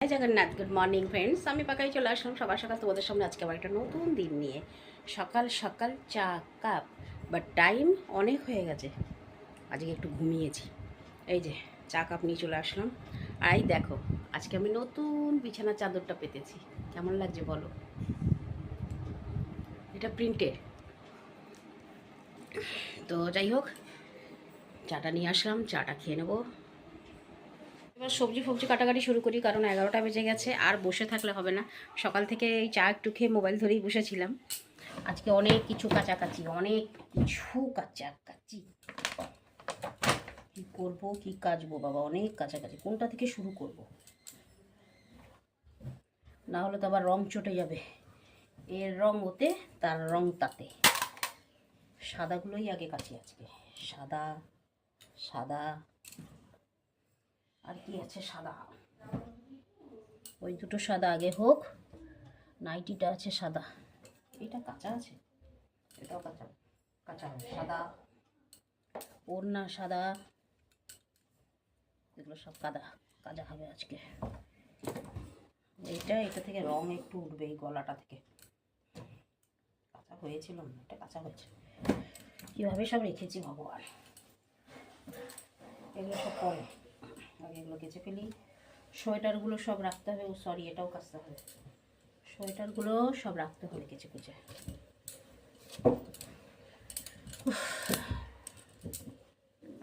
জয় Jagannath good morning friends আমি পাকাই চলে আসলাম সবার সকাল। তোমাদের সামনে আজকে আবার একটা নতুন দিন নিয়ে। সকাল সকাল চা কাপ বাট টাইম অনেক হয়ে গেছে। আজকে একটু ঘুমিয়েছি। এই যে, চা কাপ নিয়ে চলে আসলাম। আর এই দেখো, আজকে আমি নতুন বিছানার চাদরটা পেতেছি। কেমন লাগছে বলো? এটা প্রিন্টের তো যাই হোক, চাটা নিয়ে আসলাম, চাটা খেয়ে নেব। এবার সবজি ফবজি কাটাকাটি শুরু করি, কারণ এগারোটা বেজে গেছে, আর বসে থাকলে হবে না। সকাল থেকে এই চা একটু খেয়ে মোবাইল ধরেই বসেছিলাম। আজকে অনেক কিছু কাচাকাচি, অনেক কিছু কাচাকাচি। কি করব, কি কাচবো বাবা, অনেক কাছাকাছি কোনটা থেকে শুরু করব? না হলে তো আবার রং চটে যাবে। এর রং ওতে, তার রং তাতে। সাদাগুলোই আগে কাছি আজকে। সাদা সাদা আর কি আছে সাদা? ওই দুটো সাদা আগে হোক, নাইটিটা আছে সাদা। এটা কাঁচা আছে? এটাও কাঁচা কাঁচা সাদা। ওড়না সাদা। এগুলো সব কাদা কাজা হবে আজকে। এইটা, এটা থেকে রং একটু উঠবে এই গলাটা থেকে। কাঁচা হয়েছিল এটা কাঁচা হয়েছে। কীভাবে সব রেখেছি ভগবান? এগুলো সব পরে। আগে এগুলো কেচে ফেলি। সোয়েটারগুলো সব রাখতে হবে। ও সরি এটাও কাচতে হবে। সোয়েটারগুলো সব রাখতে হবে কেচে কুচে।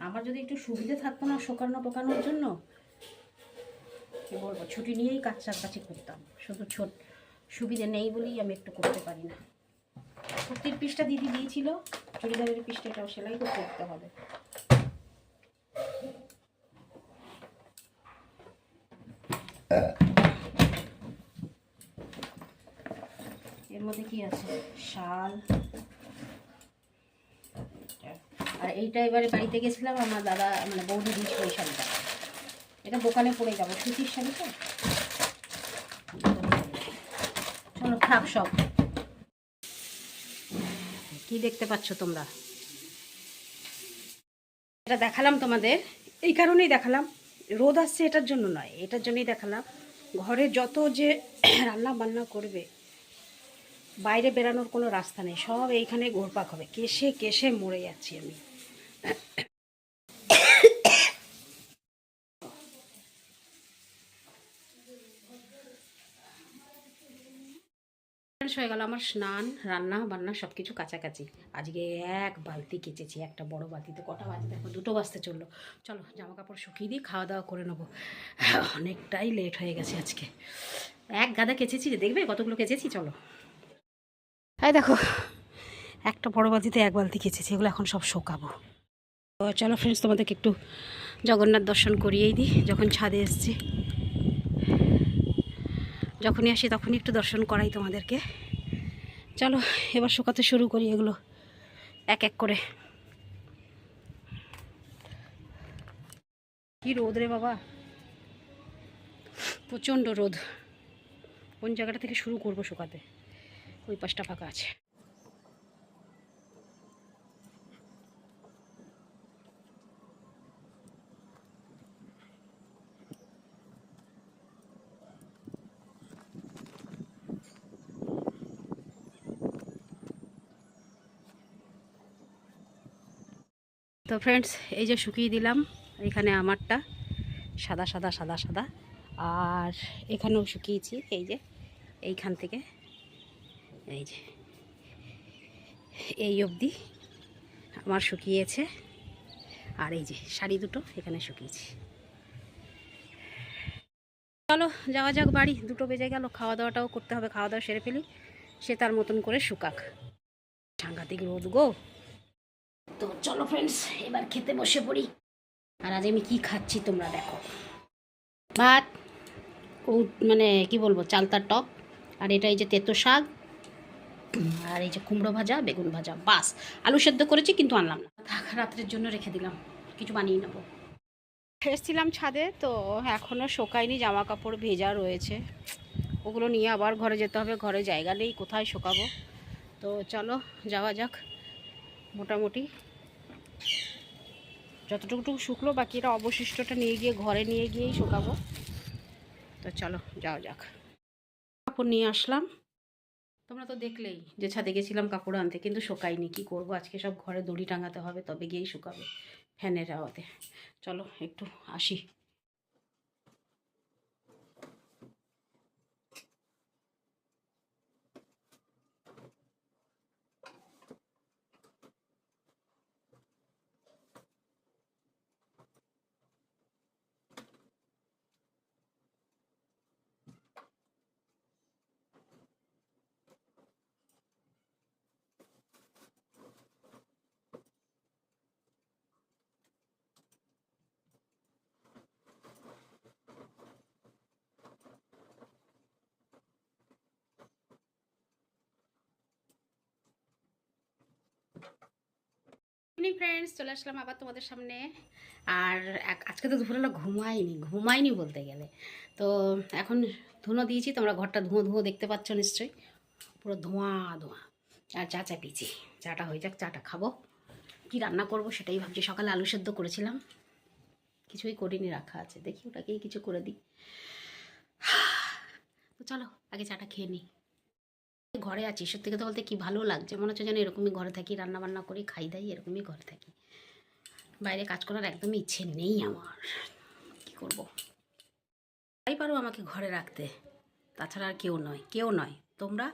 আমার যদি একটু সুবিধে থাকতো না শোকানো টোকানোর জন্য, কি বলব, ছুটি নিয়েই কাজ কাছে করতাম। শুধু ছোট সুবিধে নেই বলেই আমি একটু করতে পারি না। কুর্তির পিসটা দিদি দিয়েছিল। চুড়িদারের পিসটা এটাও সেলাই করতে হবে। এর মধ্যে কি আছে? শাল। আর এইটা এবারে বাড়িতে গেছিলাম, আমার দাদা মানে বৌদি দিয়েছিল এই শাড়িটা এটা দোকানে পড়ে যাব, সুতির শাড়ি তো। চলো, থাক সব। কি দেখতে পাচ্ছ তোমরা? এটা দেখালাম তোমাদের। এই কারণেই দেখালাম। রোদ আসছে এটার জন্য নয়, এটার জন্যই দেখালাম। ঘরে যত যে রান্না বান্না করবে বাইরে বেরানোর কোনো রাস্তা নেই। সব এইখানে ঘোরপাক হবে। কেসে কেসে মরে যাচ্ছি আমি। হয়ে গেল আমার স্নান রান্না বান্না সব কিছু কাছাকাছি। আজকে এক বালতি কেচেছি একটা বড় বালতিতে কটা বাজে দেখো দুটো বাজতে চলল। চলো জামা কাপড় শুকিয়ে দিয়ে খাওয়া দাওয়া করে নেব। অনেকটাই লেট হয়ে গেছে আজকে। এক গাদা কেচেছি রে, দেখবে কতগুলো কেচেছি? চলো। এই দেখো, একটা বড় বালতিতে এক বালতি কেচেছি, এগুলো এখন সব শোকাবো। তো চলো ফ্রেন্ডস তোমাদেরকে একটু জগন্নাথ দর্শন করিয়েই দিই, যখন ছাদে এসছি। যখনই আসি তখনই একটু দর্শন করাই তোমাদেরকে। চলো, এবার শোকাতে শুরু করি এগুলো, এক এক করে। কি রোদ রে বাবা। প্রচণ্ড রোদ। কোন জায়গাটা থেকে শুরু করব শুকাতে? ওই পাশটা ফাঁকা আছে। তো ফ্রেন্ডস এই যে শুকিয়ে দিলাম, এখানে আমারটা, সাদা সাদা সাদা সাদা, আর এখানেও শুকিয়েছি, এই যে, এইখান থেকে। এই যে, এই অবধি আমার শুকিয়েছে। আর এই যে, শাড়ি দুটো এখানে শুকিয়েছি। চলো, যাওয়া যাক বাড়ি। দুটো বেজে গেল খাওয়া দাওয়াটাও করতে হবে খাওয়া দাওয়া সেরে ফেলি। সে তার মতন করে শুকাক। সাংঘাতিক রোদ গো। তো চলো ফ্রেন্ডস এবার খেতে বসে পড়ি। আর আজ আমি কি খাচ্ছি তোমরা দেখো। ভাত ও মানে কি বলব, চালতার টক। আর এটা এই যে তেতো শাক। আর এই যে কুমড়ো ভাজা, বেগুন ভাজা, বাস। আলু সেদ্ধ করেছি কিন্তু আনলাম না। রাত্রের জন্য রেখে দিলাম। কিছু বানিয়ে নেব। এসেছিলাম ছাদে, তো এখনও শোকায়নি জামা কাপড় ভেজা রয়েছে। ওগুলো নিয়ে আবার ঘরে যেতে হবে, ঘরে জায়গা নেই, কোথায় শোকাবো? তো চলো, যাওয়া যাক, মোটামুটি। যতটুকু শুকলো বাকিটা অবশিষ্টটা নিয়ে গিয়ে, ঘরে নিয়ে গিয়েই শুকাবো। তো চলো, যাওয়া যাক। কাপড় নিয়ে আসলাম। তোমরা তো দেখলেই যে ছাদে গেছিলাম কাপড় আনতে, কিন্তু শোকাইনি কি করব? আজকে সব ঘরে দড়ি টাঙাতে হবে, তবে গিয়েই শুকাবে ফ্যানের হাওয়াতে। চলো, একটু আসি। ইভিনিং ফ্রেন্ডস চলে আসলাম আবার তোমাদের সামনে। আর আজকে তো দুপুরবেলা ঘুমাইনি ঘুমাইনি বলতে গেলে। তো এখন ধুনো দিয়েছি, তোমরা ঘরটা ধুঁয়ো ধুঁয়ো দেখতে পাচ্ছ নিশ্চয়ই। পুরো ধোঁয়া ধোঁয়া। আর চা চা পিছি চাটা হয়ে যাক, চাটা খাব। কি রান্না করব সেটাই ভাবছি। সকালে আলু সেদ্ধ করেছিলাম। কিছুই করিনি, রাখা আছে। দেখি ওটাকেই কিছু করে দিই। তো চলো, আগে চাটা খেয়ে নিই। ঘরে আছি, সত্যি কথা বলতে কি ভালো লাগছে মনে হচ্ছে যেন এরকমই ঘরে থাকি, রান্নাবান্না করি, খাই দাই, এরকমই ঘরে থাকি। বাইরে কাজ করার একদমই ইচ্ছে নেই আমার। কি করব? তাই পারো আমাকে ঘরে রাখতে। তাছাড়া আর কেউ নয় কেউ নয়, তোমরা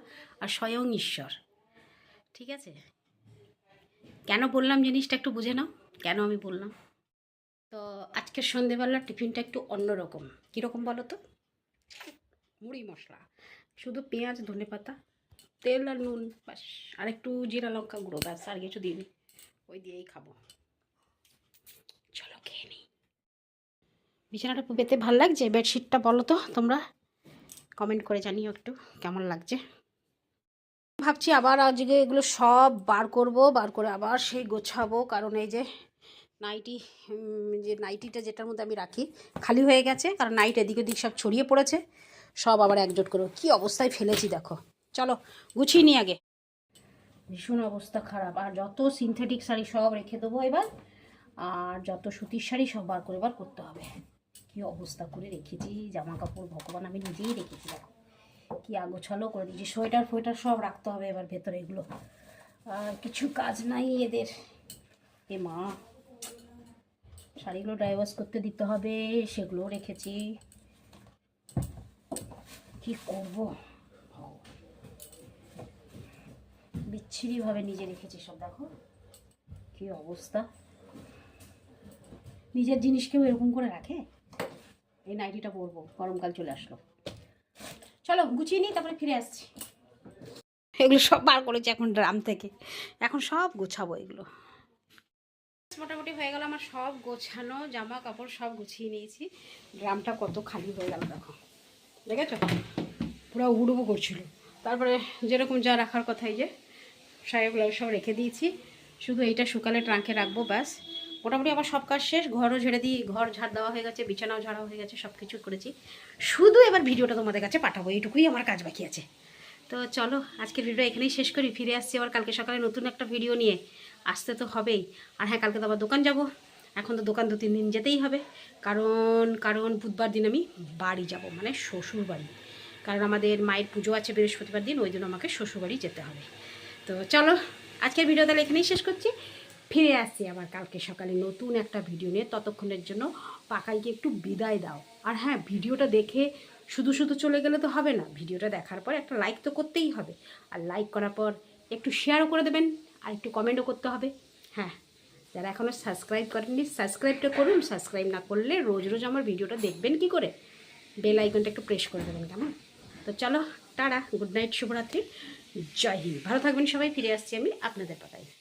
আর স্বয়ং ঈশ্বর। ঠিক আছে? কেন বললাম জিনিসটা একটু বুঝে নাও, কেন আমি বললাম? তো আজকের সন্ধেবেলার টিফিনটা একটু অন্যরকম। কীরকম বলো তো? মুড়ি মশলা। শুধু পেঁয়াজ ধনে পাতা তেল আর নুন বাস আর একটু জিরা লঙ্কা গুঁড়ো, ব্যাস, আর কিছু দিইনি। ওই দিয়েই খাব। চলো খেয়ে নিই। বিছানাটা পেতে ভালো লাগছে? বেডশিটটা বলো তো তোমরা। কমেন্ট করে জানিও একটু কেমন লাগছে। ভাবছি আবার আজকে এগুলো সব বার করব, বার করে আবার সেই গোছাবো। কারণ এই যে নাইটি যে নাইটিটা যেটার মধ্যে আমি রাখি, খালি হয়ে গেছে। কারণ নাইট এদিক ওদিক সব ছড়িয়ে পড়েছে। সব আবার একজোট করব কি অবস্থায় ফেলেছি দেখো। চলো, গুছিয়ে নিই আগে। ভীষণ অবস্থা খারাপ। আর যত সিনথেটিক শাড়ি সব রেখে দেবো এবার, আর যত সুতির শাড়ি সব বার করে বার করতে হবে। কি অবস্থা করে রেখেছি জামা কাপড় ভগবান আমি নিজেই রেখেছি, দেখো। কি আগোছালো করে দিয়েছি, সোয়েটার ফোয়েটার সব রাখতে হবে এবার ভেতরে এগুলো। আর কিছু কাজ নাই এদের। এ মা, শাড়িগুলো ড্রাইভার্স করতে দিতে হবে, সেগুলোও রেখেছি। কি করব? বিচ্ছিরিভাবে নিজে রেখেছি সব, দেখো। কি অবস্থা। নিজের জিনিস কেউ এরকম করে রাখে? এই নাইটিটা পরবো, গরমকাল চলে আসলো। চলো, গুছিয়ে নিই, তারপরে ফিরে আসছি। এগুলো সব বার করেছি এখন ড্রাম থেকে। এখন সব গোছাবো এগুলো। মোটামুটি হয়ে গেল আমার সব গোছানো জামা কাপড় সব গুছিয়ে নিয়েছি। ড্রামটা কত খালি হয়ে গেল, দেখো। দেখেছ? পুরো উড়বো করছিল। তারপরে যেরকম যা রাখার কথা, এই যে ব্লাউজ সব রেখে দিয়েছি। শুধু এইটা শুকালে ট্রাঙ্কে রাখব, ব্যাস। মোটামুটি আমার সব কাজ শেষ। ঘরও ঝেড়ে দিই, ঘর ঝাড় দেওয়া হয়ে গেছে, বিছানাও ঝাড়া হয়ে গেছে সব কিছু করেছি। শুধু এবার ভিডিওটা তোমাদের কাছে পাঠাবো, এইটুকুই আমার কাজ বাকি আছে। তো চলো, আজকের ভিডিও এখানেই শেষ করি। ফিরে আসছি আবার কালকে সকালে নতুন একটা ভিডিও নিয়ে। আসতে তো হবেই। আর হ্যাঁ কালকে তো আবার দোকান যাব। এখন তো দোকান দু তিন দিন যেতেই হবে। কারণ কারণ বুধবার দিন আমি বাড়ি যাব মানে শ্বশুর বাড়ি কারণ আমাদের মায়ের পুজো আছে বৃহস্পতিবার দিন, ওই জন্য আমাকে শ্বশুরবাড়ি যেতে হবে। তো চলো, আজকের ভিডিও তাহলে এখানেই শেষ করছি। ফিরে আসছি আবার কালকে সকালে নতুন একটা ভিডিও নিয়ে। ততক্ষণের জন্য পাকাইকে একটু বিদায় দাও। আর হ্যাঁ ভিডিওটা দেখে শুধু শুধু চলে গেলে তো হবে না, ভিডিওটা দেখার পর একটা লাইক তো করতেই হবে। আর লাইক করার পর একটু শেয়ারও করে দেবেন, আর একটু কমেন্টও করতে হবে। হ্যাঁ যারা এখনও সাবস্ক্রাইব করেননি সাবস্ক্রাইবটা করুন। সাবস্ক্রাইব না করলে রোজ রোজ আমার ভিডিওটা দেখবেন কি করে? বেল আইকনটা একটু প্রেস করে দেবেন কেমন? তো চলো, টাটা গুড নাইট শুভরাত্রি। জয় হিন্দ। ভালো থাকবেন সবাই ফিরে আসছি আমি আপনাদের পাতায়।